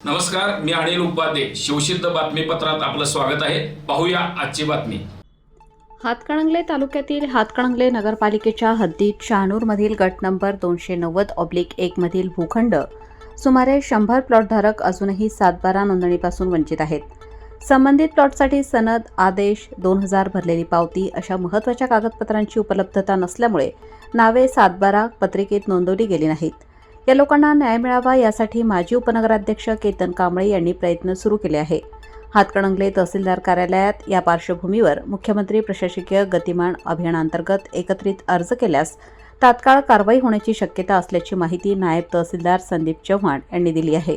नमस्कार मी अनिल उपाध्ये. शिवसिद्ध बातमीपत्रात आपलं स्वागत आहे. पाहूया आजची बातमी. हातकणंगले तालुक्यातील हातकणंगले नगरपालिकेच्या हद्दीत शहानूरमधील गट नंबर दोनशे नव्वद ऑब्लिक एकमधील भूखंड सुमारे शंभर प्लॉटधारक अजूनही सातबारा नोंदणीपासून वंचित आहेत. संबंधित प्लॉटसाठी सनद आदेश दोन हजार भरलेली पावती अशा महत्त्वाच्या कागदपत्रांची उपलब्धता नसल्यामुळे नावे सातबारा पत्रिकेत नोंदवली गेली नाहीत. या लोकांना न्याय मिळावा यासाठी माजी उपनगराध्यक्ष केतन कांबळे यांनी प्रयत्न सुरू केले आहे हातकणंगले तहसीलदार कार्यालयात या पार्श्वभूमीवर मुख्यमंत्री प्रशासकीय गतिमान अभियानांतर्गत एकत्रित अर्ज केल्यास तात्काळ कारवाई होण्याची शक्यता असल्याची माहिती नायब तहसीलदार संदीप चव्हाण यांनी दिली आहे.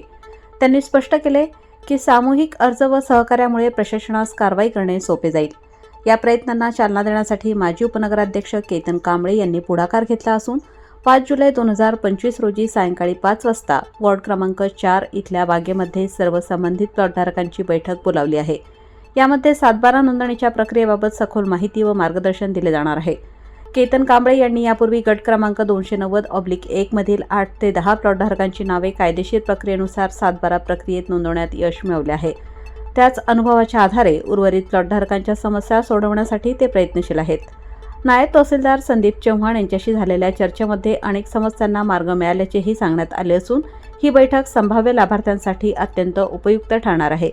त्यांनी स्पष्ट केले की सामूहिक अर्ज व सहकार्यामुळे प्रशासनास कारवाई करणे सोपे जाईल. या प्रयत्नांना चालना देण्यासाठी माजी उपनगराध्यक्ष केतन कांबळे यांनी पुढाकार घेतला असून पाच जुलै दोन हजार पंचवीस रोजी सायंकाळी पाच वाजता वॉर्ड क्रमांक चार इथल्या बागेमध्ये सर्व संबंधित प्लॉटधारकांची बैठक बोलावली आहे. यामध्ये सातबारा नोंदणीच्या प्रक्रियेबाबत सखोल माहिती व मार्गदर्शन दिले जाणार आहे. केतन कांबळे यांनी यापूर्वी गट क्रमांक दोनशे नव्वद ऑब्लिक एक मधील आठ ते दहा प्लॉटधारकांची नावे कायदेशीर प्रक्रियेनुसार सातबारा प्रक्रियेत नोंदवण्यात यश मिळवले आहे. त्याच अनुभवाच्या आधारे उर्वरित प्लॉटधारकांच्या समस्या सोडवण्यासाठी ते प्रयत्नशील आहेत. नायब तहसीलदार संदीप चव्हाण यांच्याशी झालेल्या चर्चेमध्ये अनेक समस्यांना मार्ग मिळाल्याचेही सांगण्यात आले असून ही बैठक संभाव्य लाभार्थ्यांसाठी अत्यंत उपयुक्त ठरणार आहे.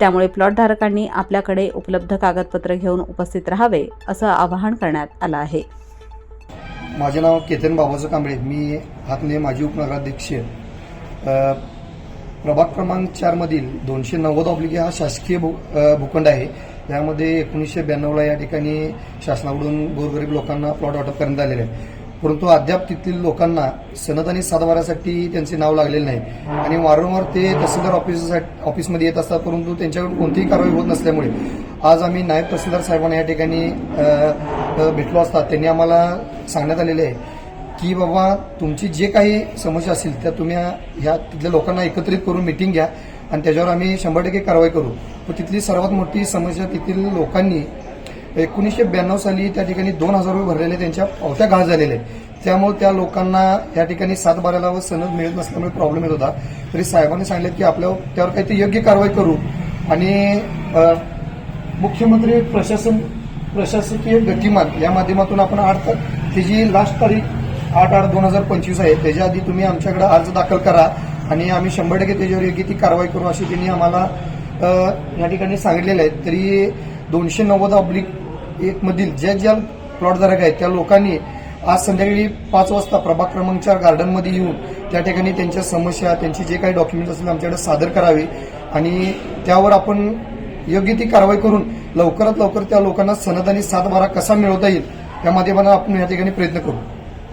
त्यामुळे प्लॉटधारकांनी आपल्याकडे उपलब्ध कागदपत्र घेऊन उपस्थित राहावे असं आवाहन करण्यात आलं आहे. माझे नाव केतन बाबाचं कांबळे. मी हातने माजी उपनगराध्यक्ष. प्रभाग क्रमांक चारमधील दोनशे नव्वद ऑब्लिके हा शासकीय भू भूखंड आहे. यामध्ये एकोणीसशे ब्याण्णवला या ठिकाणी शासनाकडून गोरगरीब लोकांना प्लॉट वाटप करण्यात आलेले आहे. परंतु अद्याप तिथील लोकांना सनद आणि सातबारासाठी त्यांचे नाव लागलेले नाही. आणि वारंवार ते तहसीलदार ऑफिस ऑफिसमध्ये येत असतात परंतु त्यांच्याकडून कोणतीही कारवाई होत नसल्यामुळे. आज आम्ही नायब तहसीलदार साहेबांना या ठिकाणी भेटलो असता. त्यांनी आम्हाला सांगण्यात आलेले आहे की बाबा तुमची जे काही समस्या असतील त्या तुम्ही ह्या तिथल्या लोकांना एकत्रित करून मिटिंग घ्या आणि त्याच्यावर आम्ही शंभर टक्के कारवाई करू. पण तिथली सर्वात मोठी समस्या तिथील लोकांनी एकोणीसशे ब्याण्णव साली त्या ठिकाणी दोन हजार रुपये भरलेले त्यांच्या पावत्या घास झालेल्या आहेत त्यामुळे त्या लोकांना या ठिकाणी सात बाराला व सनद मिळत नसल्यामुळे प्रॉब्लेम येत होता. तरी साहेबांनी सांगितलं की आपल्या त्यावर काहीतरी योग्य कारवाई करू. आणि मुख्यमंत्री प्रशासन प्रशासकीय गतिमान या माध्यमातून आपण आठ त्याची लास्ट तारीख आठ आठ दोन हजार पंचवीस आहे त्याच्या आधी तुम्ही आमच्याकडे अर्ज दाखल करा आणि आम्ही शंभर टक्के त्याच्यावर योग्य ती कारवाई करू अशी त्यांनी आम्हाला या ठिकाणी सांगितलेलं आहे. तरी दोनशे नव्वद ऑब्लिक एक मधील ज्या ज्या प्लॉटधारक आहेत त्या लोकांनी आज संध्याकाळी पाच वाजता प्रभाग क्रमांक चार गार्डनमध्ये येऊन त्या ठिकाणी त्यांच्या समस्या त्यांची जे काही डॉक्युमेंट्स असतील आमच्याकडे सादर करावे आणि त्यावर आपण योग्य ती कारवाई करून लवकरात लवकर त्या लोकांना सनद आणि सातबारा कसा मिळवता येईल त्या माध्यमानं आपण या ठिकाणी प्रयत्न करू.